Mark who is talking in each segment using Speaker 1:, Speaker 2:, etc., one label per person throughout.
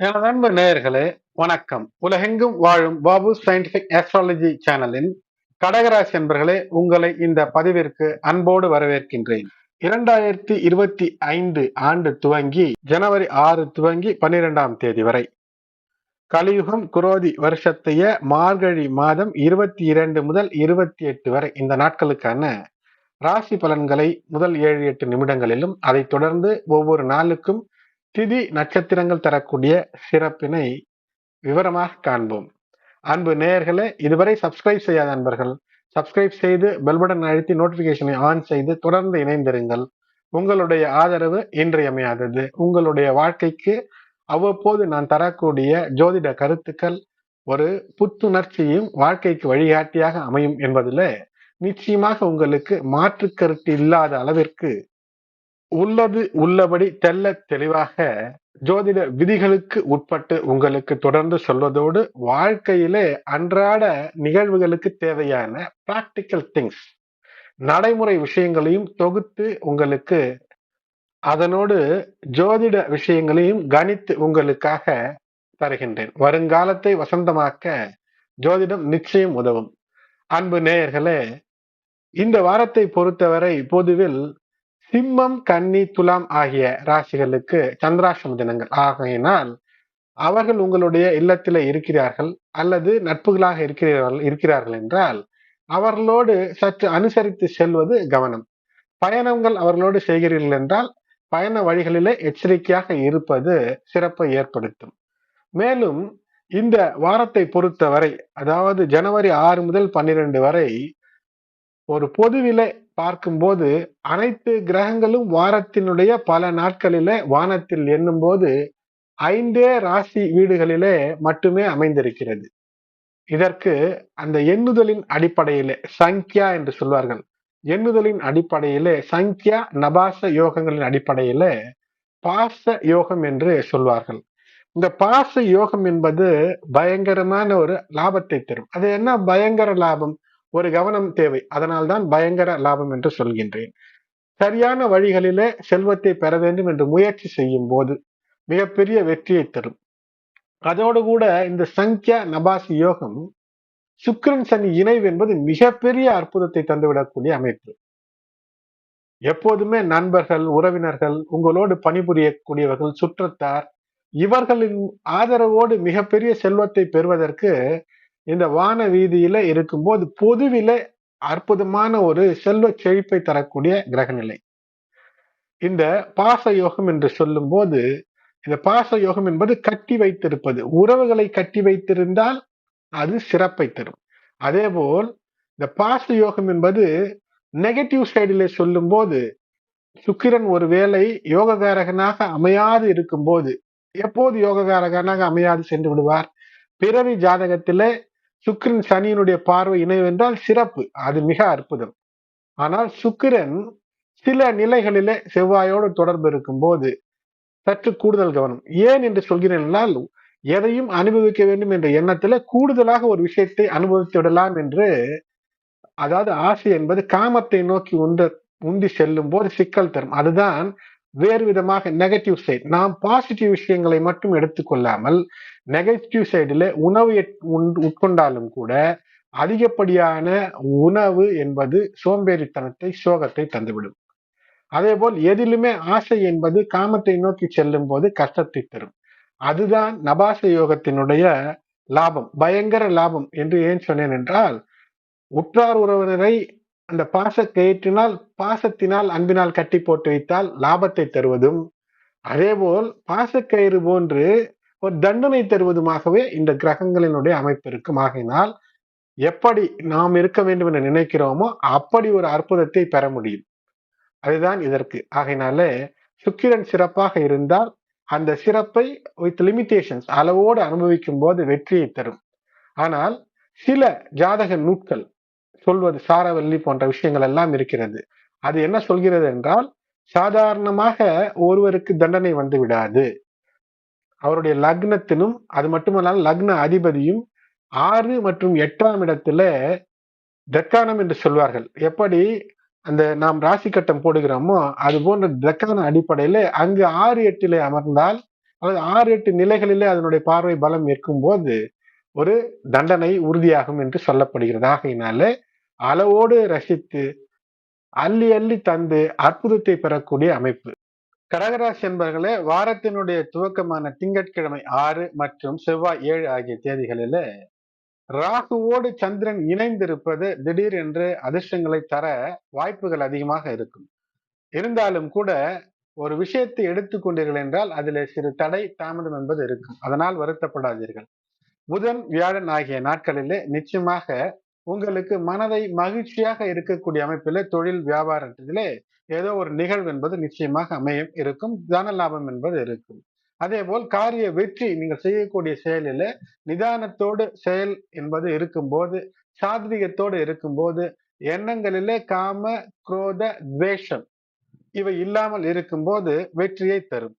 Speaker 1: எனது அன்பு நேயர்களே வணக்கம். உலகெங்கும் வாழும் பாபு சயின்டிபிக் ஆஸ்ட்ராலஜி சேனலின் கடகராசி என்பர்களே உங்களை இந்த பதிவிற்கு அன்போடு வரவேற்கின்றேன். இரண்டாயிரத்தி இருபத்தி ஐந்து ஆண்டு துவங்கி ஜனவரி ஆறு துவங்கி பன்னிரெண்டாம் தேதி வரை. கலியுகம் குரோதி வருஷத்தைய மார்கழி மாதம் இருபத்தி இரண்டு முதல் இருபத்தி எட்டு வரை இந்த நாட்களுக்கான ராசி பலன்களை முதல் ஏழு எட்டு நிமிடங்களிலும் அதைத் தொடர்ந்து ஒவ்வொரு நாளுக்கும் திதி நட்சத்திரங்கள் தரக்கூடிய சிறப்பினை விவரமாக காண்போம். அன்பு நேயர்களே இதுவரை சப்ஸ்கிரைப் செய்யாத அன்பர்கள் சப்ஸ்கிரைப் செய்து பெல் பட்டன் அழுத்தி நோட்டிபிகேஷனை ஆன் செய்து தொடர்ந்து இணைந்திருங்கள். உங்களுடைய ஆதரவு இன்றியமையாதது. உங்களுடைய வாழ்க்கைக்கு அவ்வப்போது நான் தரக்கூடிய ஜோதிட கருத்துக்கள் ஒரு புத்துணர்ச்சியும் வாழ்க்கைக்கு வழிகாட்டியாக அமையும் என்பதில் நிச்சயமாக உங்களுக்கு மாற்று கருத்து இல்லாத அளவிற்கு உள்ளது உள்ளபடி தெல்ல தெளிவாக ஜோதிட விதிகளுக்கு உட்பட்டு உங்களுக்கு தொடர்ந்து சொல்வதோடு வாழ்க்கையிலே அன்றாட நிகழ்வுகளுக்கு தேவையான பிராக்டிக்கல் திங்ஸ் நடைமுறை விஷயங்களையும் தொகுத்து உங்களுக்கு அதனோடு ஜோதிட விஷயங்களையும் கணித்து உங்களுக்காக தருகின்றேன். வருங்காலத்தை வசந்தமாக்க ஜோதிடம் நிச்சயம் உதவும். அன்பு நேயர்களே இந்த வாரத்தை பொறுத்தவரை பொதுவில் சிம்மம் கன்னி துலாம் ஆகிய ராசிகளுக்கு சந்திராசிரம தினங்கள். ஆகையினால் அவர்கள் உங்களுடைய இல்லத்தில இருக்கிறார்கள் அல்லது நட்புகளாக இருக்கிறார்கள் இருக்கிறார்கள் என்றால் அவர்களோடு சற்று அனுசரித்து செல்வது கவனம். பயணங்கள் அவர்களோடு செய்கிறீர்கள் என்றால் பயண வழிகளிலே எச்சரிக்கையாக இருப்பது சிறப்பை ஏற்படுத்தும். மேலும் இந்த வாரத்தை பொறுத்தவரை அதாவது ஜனவரி ஆறு முதல் பன்னிரண்டு வரை ஒரு பொதுவிலை பார்க்கும்போது அனைத்து கிரகங்களும் வாரத்தினுடைய பல நாட்களிலே வானத்தில் எண்ணும் போது ஐந்தே ராசி வீடுகளிலே மட்டுமே அமைந்திருக்கிறது. இதற்கு அந்த எண்ணுதலின் அடிப்படையிலே சங்கியா என்று சொல்வார்கள். எண்ணுதலின் அடிப்படையிலே சங்கியா நபாச யோகங்களின் அடிப்படையிலே பாச யோகம் என்று சொல்வார்கள். இந்த பாச யோகம் என்பது பயங்கரமான ஒரு லாபத்தை தரும். அது என்ன பயங்கர லாபம்? ஒரு கவனம் தேவை. அதனால்தான் பயங்கர லாபம் என்று சொல்கின்றேன். சரியான வழிகளிலே செல்வத்தை பெற வேண்டும் என்று முயற்சி செய்யும் போது மிகப்பெரிய வெற்றியை தரும். அதோடு கூட இந்த சங்கியா நபாசி யோகம் சுக்கிரன் சனி இணைவு என்பது மிகப்பெரிய அற்புதத்தை தந்துவிடக்கூடிய அமைப்பு. எப்போதுமே நண்பர்கள் உறவினர்கள் உங்களோடு பணிபுரியக்கூடியவர்கள் சுற்றத்தார் இவர்களின் ஆதரவோடு மிகப்பெரிய செல்வத்தை பெறுவதற்கு இந்த வான வீதியில இருக்கும்போது பொதுவில அற்புதமான ஒரு செல்வ செழிப்பை தரக்கூடிய கிரகநிலை. இந்த பாச யோகம் என்று சொல்லும் போது இந்த பாச யோகம் என்பது கட்டி வைத்திருப்பது. உறவுகளை கட்டி வைத்திருந்தால் அது சிறப்பை தரும். அதேபோல் இந்த பாச யோகம் என்பது நெகட்டிவ் சைடிலே சொல்லும் போது சுக்கிரன் ஒருவேளை யோககாரகனாக அமையாது இருக்கும் போது எப்போது யோககாரகனாக அமையாது சென்று விடுவார்? பிறவி ஜாதகத்திலே சுக்கிரன் சனியினுடைய பார்வை இணைவென்றால் சிறப்பு. அது மிக அற்புதம். ஆனால் சுக்கிரன் சில நிலைகளிலே செவ்வாயோடு தொடர்பு இருக்கும் போது சற்று கூடுதல் கவனம். ஏன் என்று சொல்கிறேன் என்றால் எதையும் அனுபவிக்க வேண்டும் என்ற எண்ணத்துல கூடுதலாக ஒரு விஷயத்தை அனுபவித்து விடலாம் என்று அதாவது ஆசை என்பது காமத்தை நோக்கி உந்த உந்தி செல்லும் போது சிக்கல் தரும். அதுதான் வேறு விதமாக நெகட்டிவ் சைடு நாம் பாசிட்டிவ் விஷயங்களை மட்டும் எடுத்துக்கொள்ளாமல் நெகட்டிவ் சைடில் உணவு உட்கொண்டாலும் கூட அதிகப்படியான உணவு என்பது சோம்பேறித்தனத்தை சோகத்தை தந்துவிடும். அதே போல் எதிலுமே ஆசை என்பது காமத்தை நோக்கி செல்லும் போது கஷ்டத்தை தரும். அதுதான் நபாச யோகத்தினுடைய லாபம் பயங்கர லாபம் என்று ஏன் சொன்னேன் என்றால் உற்றார் உறவினரை அந்த பாச கயிற்றினால் பாசத்தினால் அன்பினால் கட்டி போட்டு வைத்தால் லாபத்தை தருவதும். அதேபோல் பாசக்கயிறு போன்று ஒரு தண்டனை தருவதுமாகவே இந்த கிரகங்களினுடைய அமைப்பு இருக்கும். ஆகையினால் எப்படி நாம் இருக்க வேண்டும் என்று நினைக்கிறோமோ அப்படி ஒரு அற்புதத்தை பெற முடியும். அதுதான் இதற்கு. ஆகையினாலே சுக்கிரன் சிறப்பாக இருந்தால் அந்த சிறப்பை வித் லிமிடேஷன்ஸ் அளவோடு அனுபவிக்கும் போது வெற்றியை தரும். ஆனால் சில ஜாதக நூட்கள் சொல்வது சாரவல்லி போன்ற விஷயங்கள் எல்லாம் இருக்கிறது. அது என்ன சொல்கிறது என்றால் சாதாரணமாக ஒருவருக்கு தண்டனை வந்து விடாது. அவருடைய லக்னத்தினும் அது மட்டுமல்லாமல் லக்ன அதிபதியும் ஆறு மற்றும் எட்டாம் இடத்துல தக்கானம் என்று சொல்வார்கள். எப்படி அந்த நாம் ராசி கட்டம் போடுகிறோமோ அது போன்ற தக்கான அடிப்படையில அங்கு ஆறு எட்டிலே அமர்ந்தால் அல்லது ஆறு எட்டு நிலைகளிலே அதனுடைய பார்வை பலம் இருக்கும் போது ஒரு தண்டனை உறுதியாகும் என்று சொல்லப்படுகிறது. ஆகையினாலே அளவோடு ரசித்து அள்ளி அள்ளி தந்து அற்புதத்தை பெறக்கூடிய அமைப்பு. கடகராசி என்பர்களே வாரத்தினுடைய துவக்கமான திங்கட்கிழமை ஆறு மற்றும் செவ்வாய் ஏழு ஆகிய தேதிகளில ராகுவோடு சந்திரன் இணைந்திருப்பது திடீர் என்று அதிர்ஷ்டங்களை தர வாய்ப்புகள் அதிகமாக இருக்கும். இருந்தாலும் கூட ஒரு விஷயத்தை எடுத்துக்கொண்டீர்கள் என்றால் அதில் சிறு தடை தாமதம் என்பது இருக்கும். அதனால் வருத்தப்படாதீர்கள். புதன் வியாழன் ஆகிய நாட்களிலே நிச்சயமாக உங்களுக்கு மனதை மகிழ்ச்சியாக இருக்கக்கூடிய அமைப்பிலே தொழில் வியாபாரத்திலே ஏதோ ஒரு நிகழ்வு என்பது நிச்சயமாக அமையும் இருக்கும். தன லாபம் என்பது இருக்கும். அதே போல் காரிய வெற்றி நீங்கள் செய்யக்கூடிய செயலில நிதானத்தோடு செயல் என்பது இருக்கும்போது சாத்விகத்தோடு இருக்கும்போது எண்ணங்களிலே காம குரோத துவேஷம் இவை இல்லாமல் இருக்கும்போது வெற்றியை தரும்.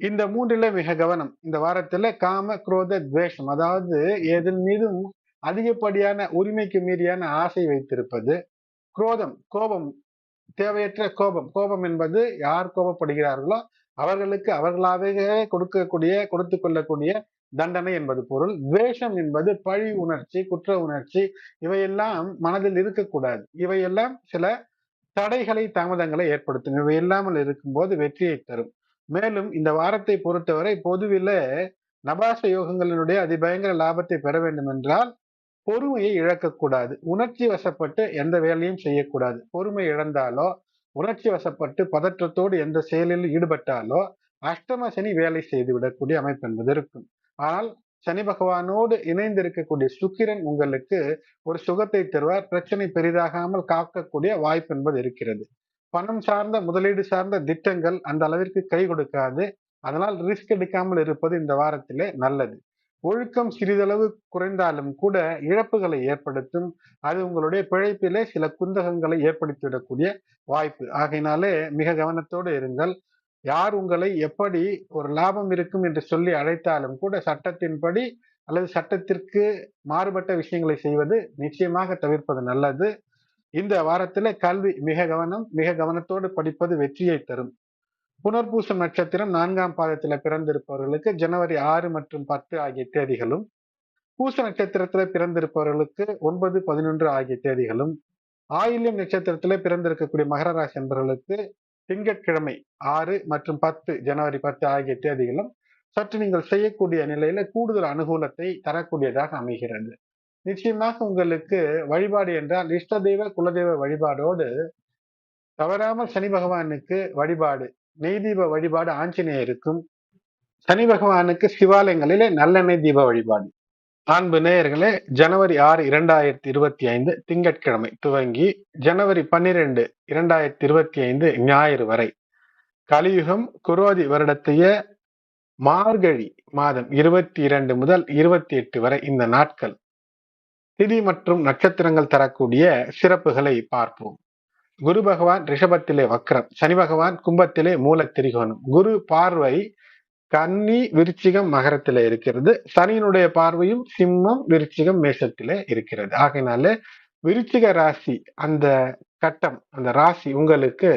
Speaker 1: இந்த மூன்றில மிக கவனம். இந்த வாரத்துல காம குரோத துவேஷம் அதாவது எதன் மீதும் அதிகப்படியான உரிமைக்கு மீறியான ஆசை வைத்திருப்பது குரோதம் கோபம் தேவையற்ற கோபம். கோபம் என்பது யார் கோபப்படுகிறார்களோ அவர்களுக்கு அவர்களாகவே கொடுக்கக்கூடிய கொடுத்து கொள்ளக்கூடிய தண்டனை என்பது பொருள். துவேஷம் என்பது பழி உணர்ச்சி குற்ற உணர்ச்சி இவையெல்லாம் மனதில் இருக்கக்கூடாது. இவையெல்லாம் சில தடைகளை தாமதங்களை ஏற்படுத்தும். இவை இல்லாமல் இருக்கும்போது வெற்றியை தரும். மேலும் இந்த வாரத்தை பொறுத்தவரை பொதுவில நபாச யோகங்களினுடைய அதிபயங்கர லாபத்தை பெற வேண்டும் என்றால் பொறுமையை இழக்கக்கூடாது உணர்ச்சி வசப்பட்டு எந்த வேலையும் செய்யக்கூடாது. பொறுமை இழந்தாலோ உணர்ச்சி வசப்பட்டு பதற்றத்தோடு எந்த செயலில் ஈடுபட்டாலோ அஷ்டம சனி வேலை செய்து விடக்கூடிய அமைப்பு என்பது இருக்கும். ஆனால் சனி பகவானோடு இணைந்து இருக்கக்கூடிய சுக்கிரன் உங்களுக்கு ஒரு சுகத்தை தருவார். பிரச்சனை பெரிதாகாமல் காக்கக்கூடிய வாய்ப்பு என்பது இருக்கிறது. பணம் சார்ந்த முதலீடு சார்ந்த திட்டங்கள் அந்த அளவிற்கு கை கொடுக்காது. அதனால் ரிஸ்க் எடுக்காமல் இருப்பது இந்த வாரத்திலே நல்லது. ஒழுக்கம் சிறிதளவு குறைந்தாலும் கூட இழப்புகளை ஏற்படுத்தும். அது உங்களுடைய பிழைப்பிலே சில குந்தகங்களை ஏற்படுத்திவிடக்கூடிய வாய்ப்பு. ஆகையினாலே மிக கவனத்தோடு இருங்கள். யார் உங்களை எப்படி ஒரு லாபம் இருக்கும் என்று சொல்லி அழைத்தாலும் கூட சட்டத்தின்படி அல்லது சட்டத்திற்கு மாறுபட்ட விஷயங்களை செய்வது நிச்சயமாக தவிர்ப்பது நல்லது. இந்த வாரத்தில் கல்வி மிக கவனம் மிக கவனத்தோடு படிப்பது வெற்றியை தரும். புனர்பூசம் நட்சத்திரம் நான்காம் பாதத்தில் பிறந்திருப்பவர்களுக்கு ஜனவரி ஆறு மற்றும் பத்து ஆகிய தேதிகளும் பூச நட்சத்திரத்தில் பிறந்திருப்பவர்களுக்கு ஒன்பது பதினொன்று ஆகிய தேதிகளும் ஆயில்யம் நட்சத்திரத்தில் பிறந்திருக்கக்கூடிய மகர ராசி என்பவர்களுக்கு திங்கட்கிழமை ஆறு மற்றும் பத்து ஜனவரி பத்து ஆகிய தேதிகளும் சற்று நீங்கள் செய்யக்கூடிய நிலையில கூடுதல் அனுகூலத்தை தரக்கூடியதாக அமைகிறது. நிச்சயமாக உங்களுக்கு வழிபாடு என்றால் இஷ்ட தெய்வ குலதெய்வ வழிபாடோடு தவறாமல் சனி பகவானுக்கு வழிபாடு நெய் தீப வழிபாடு ஆஞ்சநேயருக்கும் சனி பகவானுக்கு சிவாலயங்களிலே நல்லெண்ணெய் தீப வழிபாடு. அன்பு நேயர்களே ஜனவரி ஆறு இரண்டாயிரத்தி இருபத்தி ஐந்து திங்கட்கிழமை துவங்கி ஜனவரி பன்னிரெண்டு இரண்டாயிரத்தி இருபத்தி ஐந்து ஞாயிறு வரை. கலியுகம் குரோதி வருடத்தைய மார்கழி மாதம் இருபத்தி இரண்டு முதல் இருபத்தி எட்டு வரை இந்த நாட்கள். திதி மற்றும் நட்சத்திரங்கள் தரக்கூடிய சிறப்புகளை பார்ப்போம். குரு பகவான் ரிஷபத்திலே வக்ரம் சனி பகவான் கும்பத்திலே மூல திரிகோணம் குரு பார்வை கன்னி விருச்சிகம் மகரத்திலே இருக்கிறது. சனியினுடைய பார்வையும் சிம்மம் விருச்சிகம் மேசத்திலே இருக்கிறது. ஆகையினால விருச்சிக ராசி அந்த கட்டம் அந்த ராசி உங்களுக்கு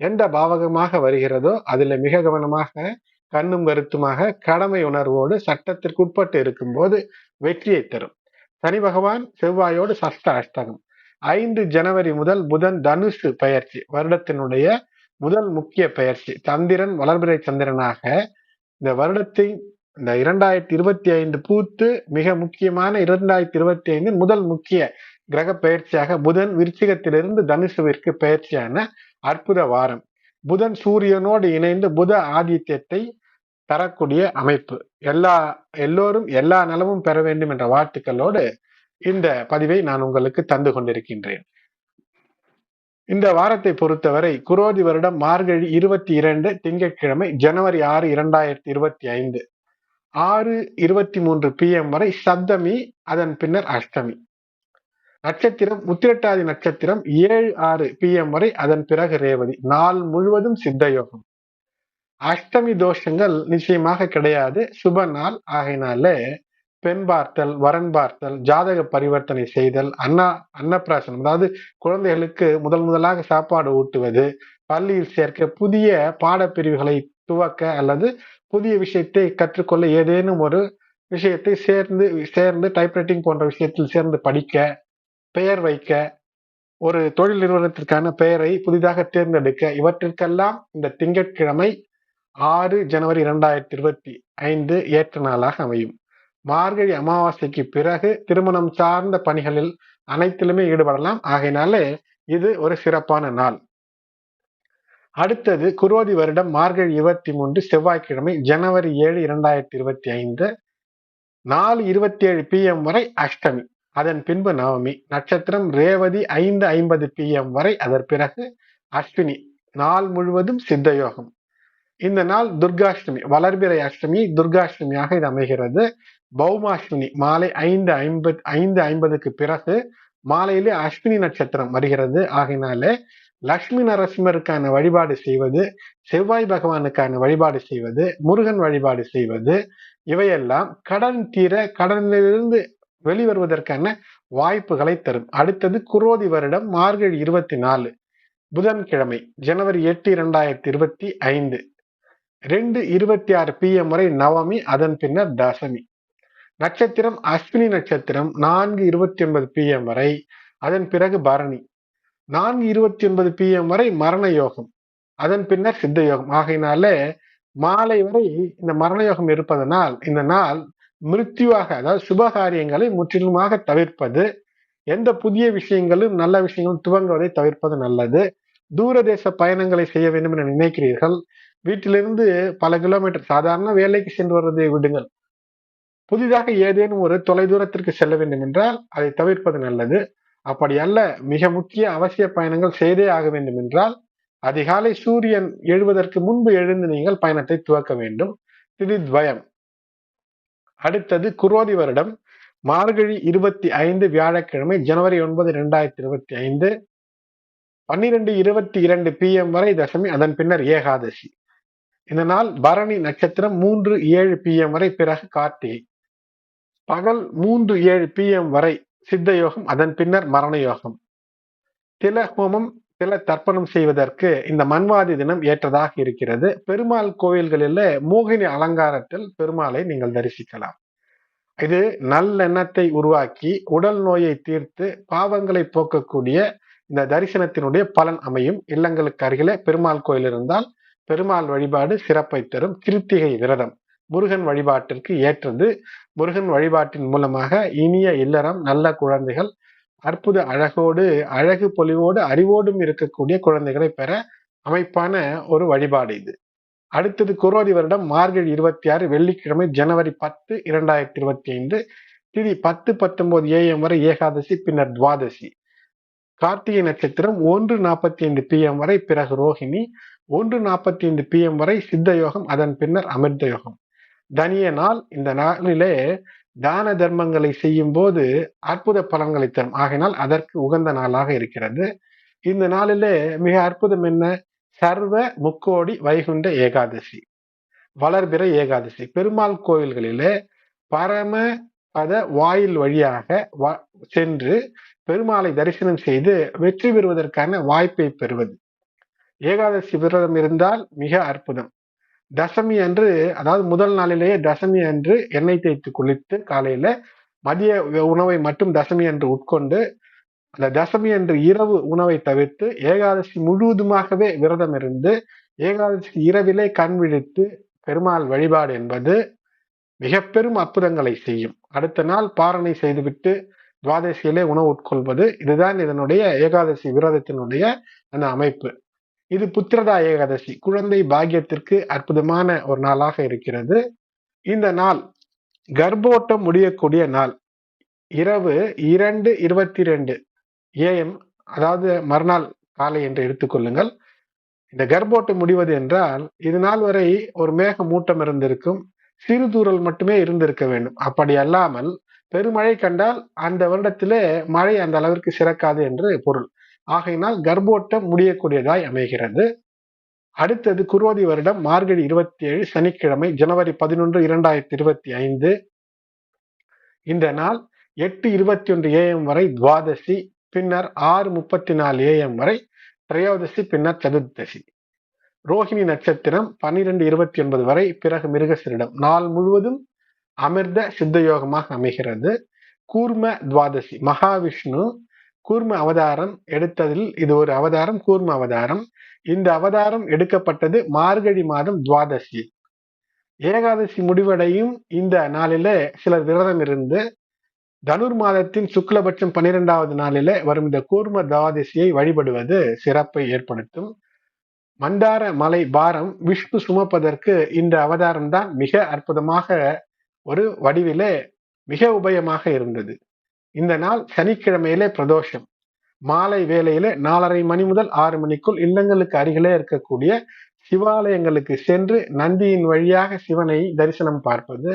Speaker 1: எந்த பாவகமாக வருகிறதோ அதுல மிக கவனமாக கண்ணும் கருத்துமாக கடமை உணர்வோடு சட்டத்திற்கு உட்பட்டு இருக்கும்போது வெற்றியை தரும். சனி பகவான் செவ்வாயோடு சஸ்த அஷ்டகம். ஐந்து ஜனவரி முதல் புதன் தனுசு பயிற்சி வருடத்தினுடைய முதல் முக்கிய பயிற்சி. சந்திரன் வளர்பிறை சந்திரனாக இந்த வருடத்தை இந்த இரண்டாயிரத்தி இருபத்தி ஐந்து பூத்து மிக முக்கியமான இரண்டாயிரத்தி இருபத்தி ஐந்து முதல் முக்கிய கிரக பயிற்சியாக புதன் விருச்சிகத்திலிருந்து தனுசுவிற்கு பயிற்சியான அற்புத வாரம். புதன் சூரியனோடு இணைந்து புத ஆதித்யத்தை தரக்கூடிய அமைப்பு. எல்லா எல்லோரும் எல்லா நலமும் பெற வேண்டும் என்ற வாழ்த்துக்களோடு இந்த பதிவை நான் உங்களுக்கு தந்து கொண்டிருக்கின்றேன். இந்த வாரத்தை பொறுத்தவரை குரோதி வருடம் மார்கழி இருபத்தி இரண்டு திங்கட்கிழமை ஜனவரி ஆறு இரண்டாயிரத்தி இருபத்தி ஐந்து. ஆறு இருபத்தி மூன்று பிஎம் வரை சப்தமி அதன் பின்னர் அஷ்டமி. நட்சத்திரம் உத்திரட்டாதி நட்சத்திரம் ஏழு ஆறு பிஎம் வரை அதன் பிறகு ரேவதி. நாள் முழுவதும் சித்தயோகம் அஷ்டமி தோஷங்கள் நிச்சயமாக கிடையாது. சுப நாள். ஆகையினால பெண் பார்த்தல் வரன் பார்த்தல் ஜாதக பரிவர்த்தனை செய்தல் அண்ணா அன்னப்பிராசனம். அதாவது குழந்தைகளுக்கு முதல் முதலாக சாப்பாடு ஊட்டுவது பள்ளியில் சேர்க்க புதிய பாடப்பிரிவுகளை துவக்க அல்லது புதிய விஷயத்தை கற்றுக்கொள்ள ஏதேனும் ஒரு விஷயத்தை சேர்ந்து சேர்ந்து டைப்ரைட்டிங் போன்ற விஷயத்தில் சேர்ந்து படிக்க பெயர் வைக்க ஒரு தொழில் நிறுவனத்திற்கான பெயரை புதிதாக தேர்ந்தெடுக்க இவற்றிற்கெல்லாம் இந்த திங்கட்கிழமை ஆறு ஜனவரி இரண்டாயிரத்தி இருபத்தி ஐந்து ஏற்ற நாளாக அமையும். மார்கழி அமாவாசைக்கு பிறகு திருமணம் சார்ந்த பணிகளில் அனைத்திலுமே ஈடுபடலாம். ஆகையினாலே இது ஒரு சிறப்பான நாள். அடுத்தது குரோதி வருடம் மார்கழி இருபத்தி மூன்று செவ்வாய்க்கிழமை ஜனவரி ஏழு இரண்டாயிரத்தி இருபத்தி ஐந்து நாலு இருபத்தி ஏழு பிஎம் வரை அஷ்டமி அதன் பின்பு நவமி நட்சத்திரம் ரேவதி ஐந்து ஐம்பது பிஎம் வரை அதன் பிறகு அஸ்வினி நாள் முழுவதும் சித்தயோகம். இந்த நாள் துர்காஷ்டமி வளர்பிறை அஷ்டமி துர்காஷ்டமியாக இது அமைகிறது. பௌமாஷ்வினி மாலை ஐந்து ஐம்பது ஐந்து ஐம்பதுக்கு பிறகு மாலையிலே அஸ்வினி நட்சத்திரம் வருகிறது. ஆகினாலே லக்ஷ்மி நரசிம்மருக்கான வழிபாடு செய்வது செவ்வாய் பகவானுக்கான வழிபாடு செய்வது முருகன் வழிபாடு செய்வது இவையெல்லாம் கடன் தீர கடனிலிருந்து வெளிவருவதற்கான வாய்ப்புகளை தரும். அடுத்தது குரோதி வருடம் மார்கழி இருபத்தி நாலு புதன்கிழமை ஜனவரி எட்டு இரண்டாயிரத்தி இருபத்தி ஐந்து. ரெண்டு இருபத்தி ஆறு பிஎம் வரை நவமி அதன் பின்னர் தசமி. நட்சத்திரம் அஸ்வினி நட்சத்திரம் நான்கு இருபத்தி ஒன்பது பிஎம் வரை. அதன் பிறகு பரணி. நான்கு இருபத்தி ஒன்பது பிஎம் வரை மரண யோகம். அதன் பின்னர் சித்த யோகம். ஆகையினாலே மாலை வரை இந்த மரண யோகம் இருப்பதனால் இந்த நாள் மிருத்யுவாக அதாவது சுபகாரியங்களை முற்றிலுமாக தவிர்ப்பது எந்த புதிய விஷயங்களும் நல்ல விஷயங்களும் துவங்குவதை தவிர்ப்பது நல்லது. தூரதேச பயணங்களை செய்ய வேண்டும் என நினைக்கிறீர்கள். வீட்டிலிருந்து பல கிலோமீட்டர் சாதாரண வேலைக்கு சென்று வருவதை விடுங்கள். புதிதாக ஏதேனும் ஒரு தொலைதூரத்திற்கு செல்ல வேண்டும் என்றால் அதை தவிர்ப்பது நல்லது. அப்படி அல்ல மிக முக்கிய அவசிய பயணங்கள் செய்தே ஆக வேண்டும் என்றால் அதிகாலை சூரியன் எழுவதற்கு முன்பு எழுந்து நீங்கள் பயணத்தை துவக்க வேண்டும். திதித்வயம். அடுத்தது குரோதி வருடம். மார்கழி இருபத்தி ஐந்து வியாழக்கிழமை ஜனவரி ஒன்பது இரண்டாயிரத்தி இருபத்தி ஐந்து பன்னிரெண்டு இருபத்தி இரண்டு பிஎம் வரை தசமி அதன் பின்னர் ஏகாதசி. இந்த நாள் பரணி நட்சத்திரம் மூன்று ஏழு பிஎம் வரை பிறகு கார்த்திகை. பகல் மூன்று ஏழு பிஎம் வரை சித்த யோகம் அதன் பின்னர் மரண யோகம் தில ஹோமம் தில தர்ப்பணம் செய்வதற்கு இந்த மண்வாதி தினம் ஏற்றதாக இருக்கிறது. பெருமாள் கோயில்களில் மோகினி அலங்காரத்தில் பெருமாளை நீங்கள் தரிசிக்கலாம். இது நல்லெண்ணத்தை உருவாக்கி உடல் நோயை தீர்த்து பாவங்களை போக்கக்கூடிய இந்த தரிசனத்தினுடைய பலன் அமையும். இல்லங்களுக்கு அருகிலே பெருமாள் கோயில் இருந்தால் பெருமாள் வழிபாடு சிறப்பை தரும் கிருத்திகை விரதம். முருகன் வழிபாட்டிற்கு ஏற்றது. முருகன் வழிபாட்டின் மூலமாக இனிய இல்லறம் நல்ல குழந்தைகள் அற்புத அழகோடு அழகு பொலிவோடு அறிவோடும் இருக்கக்கூடிய குழந்தைகளை பெற அமைப்பான ஒரு வழிபாடு இது. அடுத்தது குரோதி வருடம் மார்கழி இருபத்தி ஆறு வெள்ளிக்கிழமை ஜனவரி பத்து இரண்டாயிரத்தி இருபத்தி ஐந்து திதி பத்து பத்தொன்பது ஏஎம் வரை ஏகாதசி பின்னர் துவாதசி. கார்த்திகை நட்சத்திரம் ஒன்று நாற்பத்தி ஐந்து பிஎம் வரை பிறகு ரோஹிணி ஒன்று நாற்பத்தி ஐந்து பிஎம் வரை சித்த யோகம் அதன் பின்னர் அமிர்த யோகம். தனிய நாள் இந்த நாளிலே தான தர்மங்களை செய்யும் போது அற்புத பலன்களை தரும். ஆகினால் அதற்கு உகந்த நாளாக இருக்கிறது. இந்த நாளிலே மிக அற்புதம் என்ன? சர்வ முக்கோடி வைகுண்ட ஏகாதசி. வளர்பிற ஏகாதசி. பெருமாள் கோயில்களிலே பரம பத வாயில் வழியாக சென்று பெருமாளை தரிசனம் செய்து வெற்றி பெறுவதற்கான வாய்ப்பை பெறுவது. ஏகாதசி விரதம் இருந்தால் மிக அற்புதம். தசமி அன்று அதாவது முதல் நாளிலேயே தசமி அன்று எண்ணெய் தேய்த்து குளித்து காலையில மதிய உணவை மட்டும் தசமி அன்று உட்கொண்டு அந்த தசமி அன்று இரவு உணவை தவிர்த்து ஏகாதசி முழுவதுமாகவே விரதம் இருந்து ஏகாதசி இரவிலே கண் விழித்து பெருமாள் வழிபாடு என்பது மிக பெரும் அற்புதங்களை செய்யும். அடுத்த நாள் பாரணை செய்துவிட்டு துவாதசியிலே உணவு உட்கொள்வது இதுதான் இதனுடைய ஏகாதசி விரதத்தினுடைய அந்த அமைப்பு. இது புத்திரதா ஏகாதசி. குழந்தை பாக்கியத்திற்கு அற்புதமான ஒரு நாளாக இருக்கிறது. இந்த நாள் கர்ப்போட்டம் முடியக்கூடிய நாள். இரவு இரண்டு இருபத்தி ரெண்டு ஏஎம் அதாவது மறுநாள் காலை என்று எடுத்துக்கொள்ளுங்கள் இந்த கர்ப்போட்டம் முடிவது என்றால் இது நாள் வரை ஒரு மேக மூட்டம் இருந்திருக்கும். சிறு தூரல் மட்டுமே இருந்திருக்க வேண்டும். அப்படி அல்லாமல் பெருமழை கண்டால் அந்த வருடத்திலே மழை அந்த அளவிற்கு சிறக்காது என்று பொருள். ஆகையினால் கர்ப்போட்டம் முடியக்கூடியதாய் அமைகிறது. அடுத்தது குருவதி வருடம் மார்கழி இருபத்தி ஏழு சனிக்கிழமை ஜனவரி பதினொன்று இரண்டாயிரத்தி இருபத்தி ஐந்து. இந்த நாள் எட்டு இருபத்தி ஒன்று ஏஎம் வரை துவாதசி பின்னர் ஆறு முப்பத்தி நாலு ஏஎம் வரை திரையோதசி பின்னர் சதுர்தசி ரோஹிணி நட்சத்திரம் பன்னிரெண்டு இருபத்தி ஒன்பது வரை பிறகு மிருகசிரிடம். நாள் முழுவதும் அமிர்த சித்த யோகமாக அமைகிறது. கூர்ம துவாதசி மகாவிஷ்ணு கூர்ம அவதாரம் எடுத்ததில் இது ஒரு அவதாரம் கூர்ம அவதாரம். இந்த அவதாரம் எடுக்கப்பட்டது மார்கழி மாதம் துவாதசி. ஏகாதசி முடிவடையும் இந்த நாளில சிலர் விரதம் இருந்து தனுர் மாதத்தின் சுக்லபட்சம் பன்னிரெண்டாவது நாளில வரும் இந்த கூர்ம துவாதசியை வழிபடுவது சிறப்பை ஏற்படுத்தும். மந்தார மலை பாரம் விஷ்ணு சுமப்பதற்கு இந்த அவதாரம் தான் மிக அற்புதமாக ஒரு வடிவிலே மிக உபயமாக இருந்தது. இந்த நாள் சனிக்கிழமையிலே பிரதோஷம். மாலை வேளையில நாலரை மணி முதல் ஆறு மணிக்குள் இல்லங்களுக்கு அருகிலே இருக்கக்கூடிய சிவாலயங்களுக்கு சென்று நந்தியின் வழியாக சிவனை தரிசனம் பார்ப்பது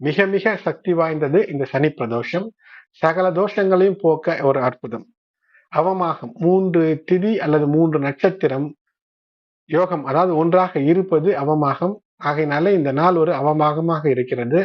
Speaker 1: மிக மிக சக்தி வாய்ந்தது இந்த சனி பிரதோஷம். சகல தோஷங்களையும் போக்க ஒரு அற்புதம். அவமாகம் மூன்று திதி அல்லது மூன்று நட்சத்திரம் யோகம் அதாவது ஒன்றாக இருப்பது அவமாகம். ஆகையினால இந்த நாள் ஒரு அவமாகமாக இருக்கிறது.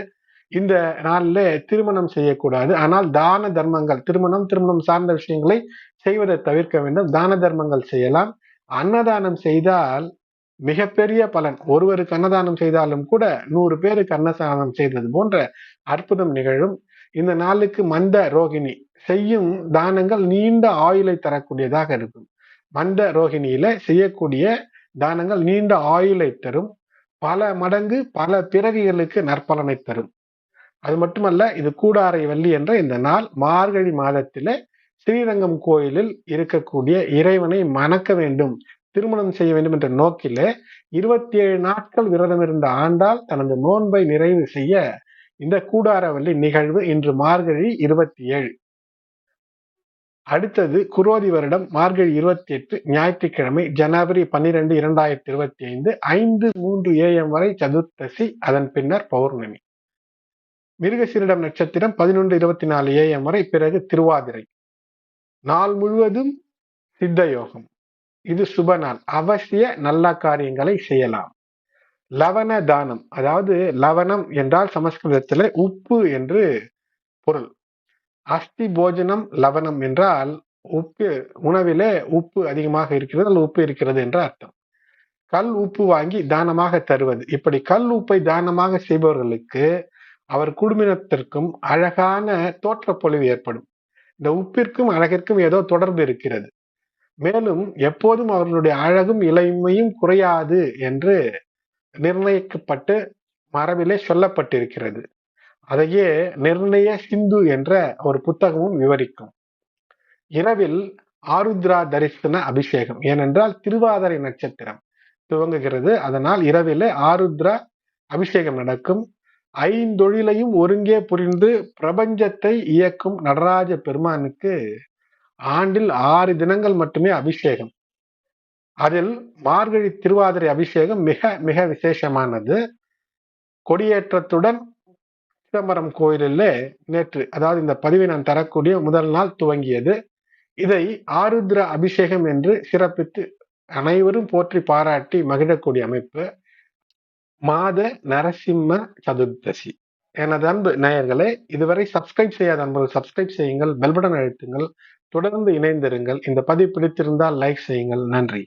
Speaker 1: இந்த நாளில் திருமணம் செய்யக்கூடாது. ஆனால் தான தர்மங்கள் திருமணம் திருமணம் சார்ந்த விஷயங்களை செய்வதை தவிர்க்க வேண்டும். தான தர்மங்கள் செய்யலாம். அன்னதானம் செய்தால் மிகப்பெரிய பலன். ஒருவருக்கு அன்னதானம் செய்தாலும் கூட நூறு பேருக்கு அன்னதானம் செய்தது போன்ற அற்புதம் நிகழும். இந்த நாளுக்கு மந்த ரோகிணி செய்யும் தானங்கள் நீண்ட ஆயுளை தரக்கூடியதாக இருக்கும். மந்த ரோகிணியில செய்யக்கூடிய தானங்கள் நீண்ட ஆயுளை தரும். பல மடங்கு பல பிறவிகளுக்கு நற்பலனை தரும். அது மட்டுமல்ல இது கூடாரை வள்ளி என்ற இந்த நாள் மார்கழி மாதத்திலே ஸ்ரீரங்கம் கோயிலில் இருக்கக்கூடிய இறைவனை மணக்க வேண்டும் திருமணம் செய்ய வேண்டும் என்ற நோக்கிலே இருபத்தி ஏழு நாட்கள் விரதம் இருந்த ஆண்டால் தனது நோன்பை நிறைவு செய்ய இந்த கூடாரவல்லி நிகழ்வு இன்று மார்கழி இருபத்தி ஏழு அடுத்தது குரோதி வருடம் மார்கழி இருபத்தி எட்டு ஞாயிற்றுக்கிழமை ஜனவரி பன்னிரெண்டு இரண்டாயிரத்தி இருபத்தி ஐந்து ஐந்து மூன்று ஏஎம் வரை சதுர்த்தசி அதன் பின்னர் பௌர்ணமி. மிருகசீரிடம் நட்சத்திரம் பதினொன்று இருபத்தி நாலு ஏஎம் வரை பிறகு திருவாதிரை. நாள் முழுவதும் சித்த யோகம் இது சுப நாள். அவசிய நல்ல காரியங்களை செய்யலாம். லவண தானம். அதாவது லவணம் என்றால் சமஸ்கிருதத்தில் உப்பு என்று பொருள். அஸ்தி போஜனம் லவணம் என்றால் உப்பு உணவிலே உப்பு அதிகமாக இருக்கிறது அல்லது உப்பு இருக்கிறது என்ற அர்த்தம். கல் உப்பு வாங்கி தானமாக தருவது. இப்படி கல் உப்பை தானமாக செய்பவர்களுக்கு அவர் குடும்பத்திற்கும் அழகான தோற்றப்பொழிவு ஏற்படும். இந்த உப்பிற்கும் அழகிற்கும் ஏதோ தொடர்பு இருக்கிறது. மேலும் எப்போதும் அவர்களுடைய அழகும் இளமையும் குறையாது என்று நிர்ணயிக்கப்பட்டு மரபிலே சொல்லப்பட்டிருக்கிறது. அதையே நிர்ணய சிந்து என்ற ஒரு புத்தகமும் விவரிக்கும். இரவில் ஆருத்ரா தரிசன அபிஷேகம் ஏனென்றால் திருவாதிரை நட்சத்திரம் துவங்குகிறது. அதனால் இரவில் ஆருத்ரா அபிஷேகம் நடக்கும். ஐந்தொழிலையும் ஒருங்கே புரிந்து பிரபஞ்சத்தை இயக்கும் நடராஜ பெருமானுக்கு ஆண்டில் ஆறு தினங்கள் மட்டுமே அபிஷேகம். அதில் மார்கழி திருவாதிரை அபிஷேகம் மிக மிக விசேஷமானது. கொடியேற்றத்துடன் சிதம்பரம் கோயிலில் நேற்று அதாவது இந்த பதிவை நான் தரக்கூடிய முதல் நாள் துவங்கியது. இதை ஆருத்ர அபிஷேகம் என்று சிறப்பித்து அனைவரும் போற்றி பாராட்டி மகிழக்கூடிய அமைப்பு. மாத நரசிம்ம சதுர்தசி. எனது அன்பு நேயர்களே இதுவரை சப்ஸ்கிரைப் செய்யாத அன்பர்கள் சப்ஸ்கிரைப் செய்யுங்கள் பெல்படன் அழுத்துங்கள் தொடர்ந்து இணைந்திருங்கள். இந்த பதிவு பிடித்திருந்தால் லைக் செய்யுங்கள். நன்றி.